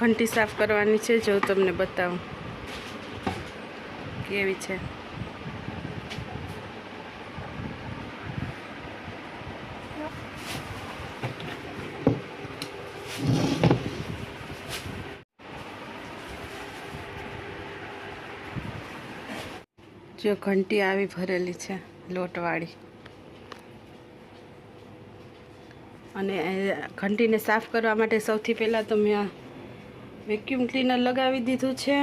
ઘંટી સાફ કરવાની છે, જો તમને બતાવું. કેવી છે? જો ઘંટી આવી ભરેલી છે, લોટવાળી. અને ઘંટીને સાફ કરવા માટે સૌથી પહેલાં તો મેં વેક્યુમ ક્લીનર લગાવી દીધું છે.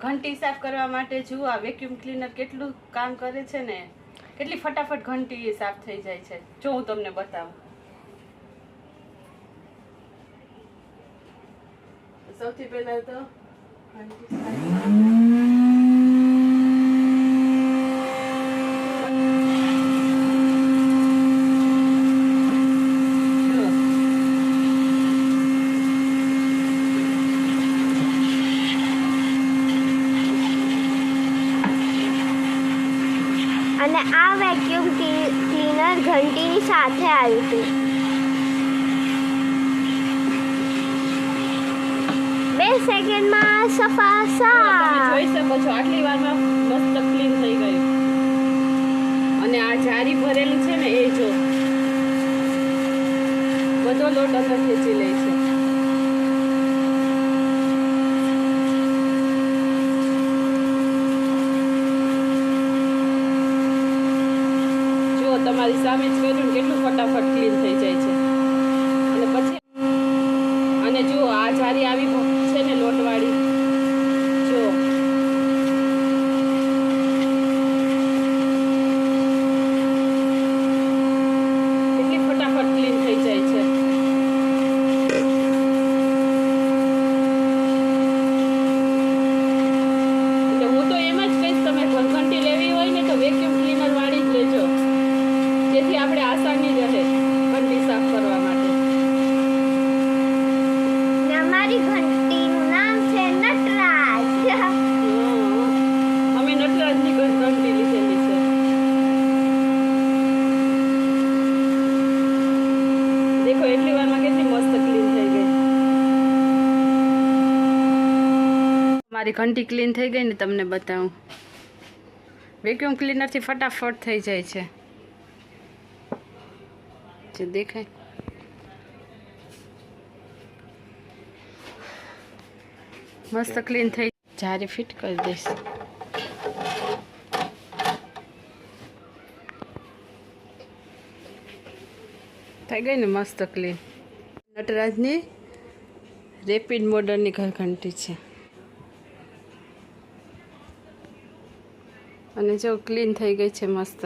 ઘંટી સાફ કરવા માટે જુઓ, આ વેક્યુમ ક્લીનર કેટલું કામ કરે છે ને. કેટલી ફટાફટ ઘંટી સાફ થઈ જાય છે. જો હું તમને બતાવું. સૌથી પહેલા તો ઘંટી સાફ જુઓ. અને આ વેક્યુમ ક્લીનર ઘંટીની સાથે આવ્યું હતું. બે સેકન્ડમાં સફા સા જોઈ શકો છો આટલી વારમાં મસ્ત ક્લીન થઈ ગયું અને આ જારી ભરેલી છે ને એ જો. બધો લોટ અંદર ખેંચી લે છે જુઓ તમારી સામે જ કર્યું કેટલું ફટાફટ ક્લીન થઈ જાય છે. અને પછી અને જો આ જારી આવી છે ને લોટવાળી જુઓ કેટલી ફટાફટ ક્લીન થઈ જાય છે એટલે હું તો એમ જ કહીશ તમે ઘંટી લેવી હોય ને તો વેક્યુમ ક્લીનર વાળી જ લેજો જેથી આપણે આસાની રહે ઘંટી સાફ કરવા માટે ને અમારી ઘંટીનું નામ છે નટરાજ અમે નટરાજની ઘંટી લીધેલી છે દેખો એટલી વારમાં કેટલી મસ્ત ક્લીન થઈ ગઈ મારી ઘંટી ક્લીન થઈ ગઈ ને તમને બતાવું. વેક્યુમ ક્લીનરથી ફટાફટ થઈ જાય છે. જે દેખાય. મસ્ત ક્લીન થઈ જારી ફિટ કરી દઈશ. થઈ ગઈ ને મસ્ત ક્લીન નટરાજની રેપિડ મોડલની ઘર ઘંટી છે. અને જો ક્લીન થઈ ગઈ છે મસ્ત.